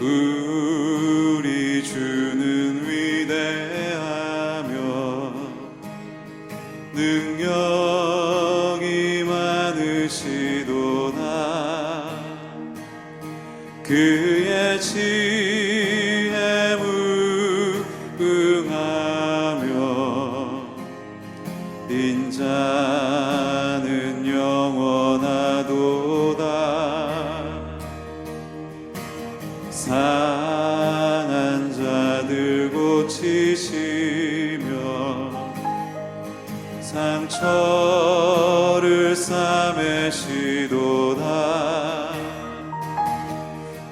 우리 주는 위대하며 능력이 많으시도다. 그의 지 저를 싸매시도다.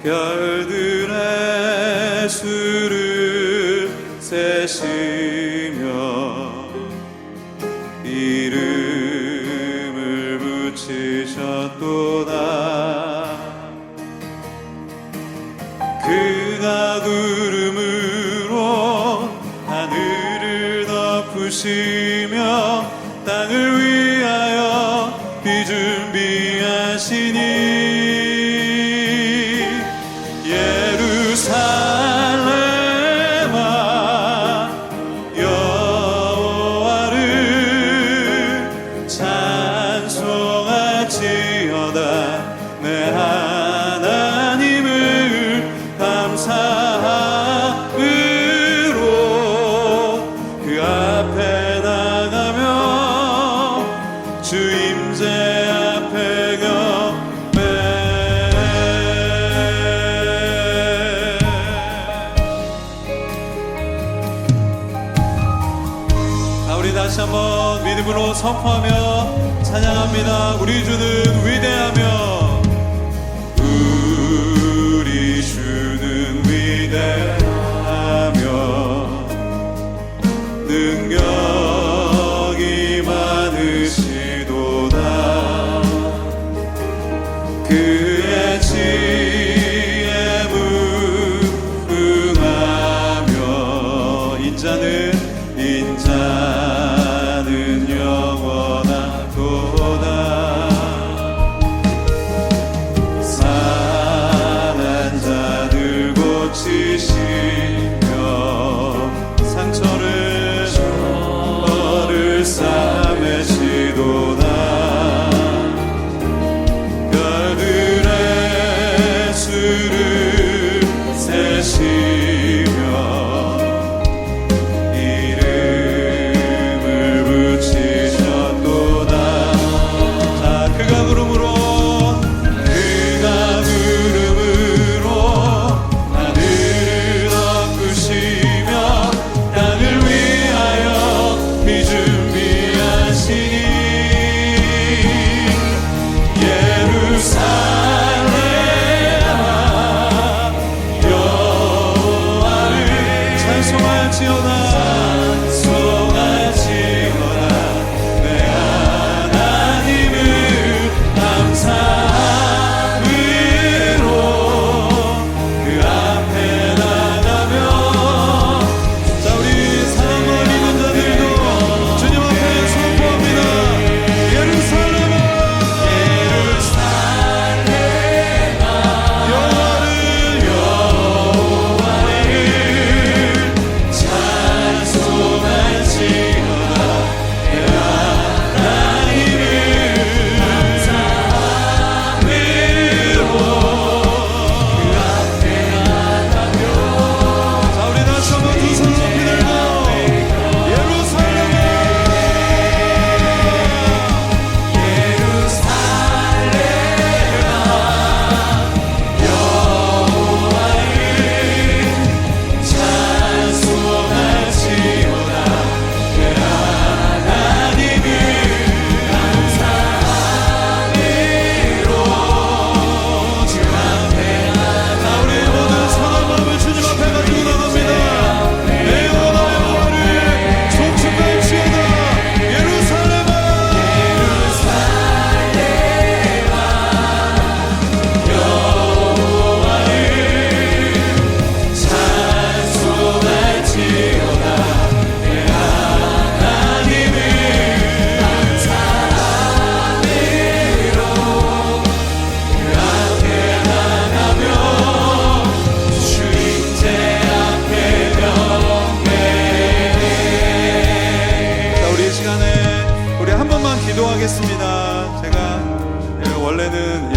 별들의 수를 세시 당신이 입으로 선포하며 찬양합니다. 우리 주는 위대한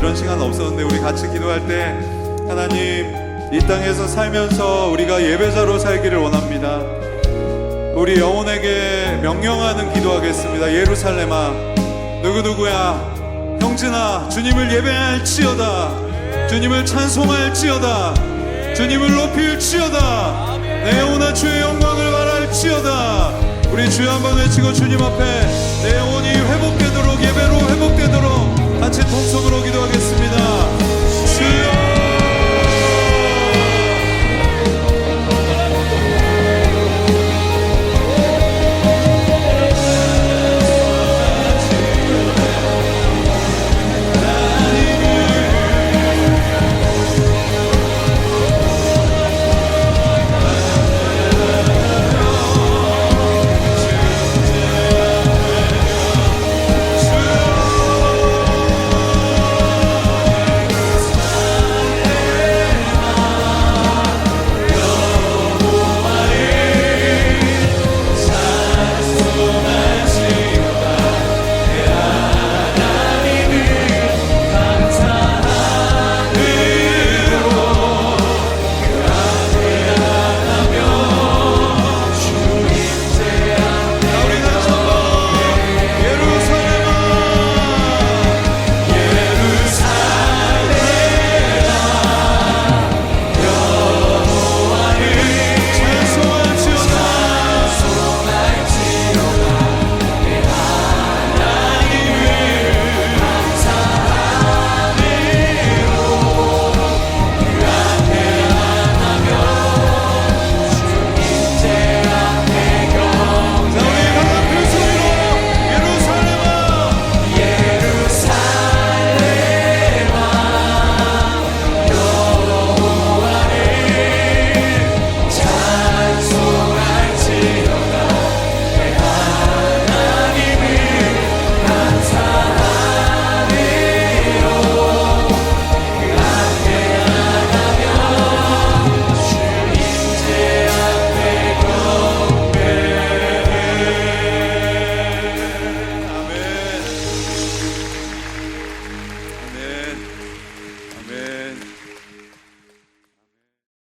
우리 같이 기도할 때 하나님 이 땅에서 살면서 우리가 예배자로 살기를 원합니다. 우리 영혼에게 명령하는 기도하겠습니다. 예루살렘아, 누구누구야, 형진아, 주님을 예배할지어다. 주님을 찬송할지어다. 주님을 높일지어다. 내 영혼아 주의 영광을 말할지어다. 우리 주여 한번 외치고 주님 앞에 내 영혼이 회복되도록 같이 통성으로 기도하겠습니다.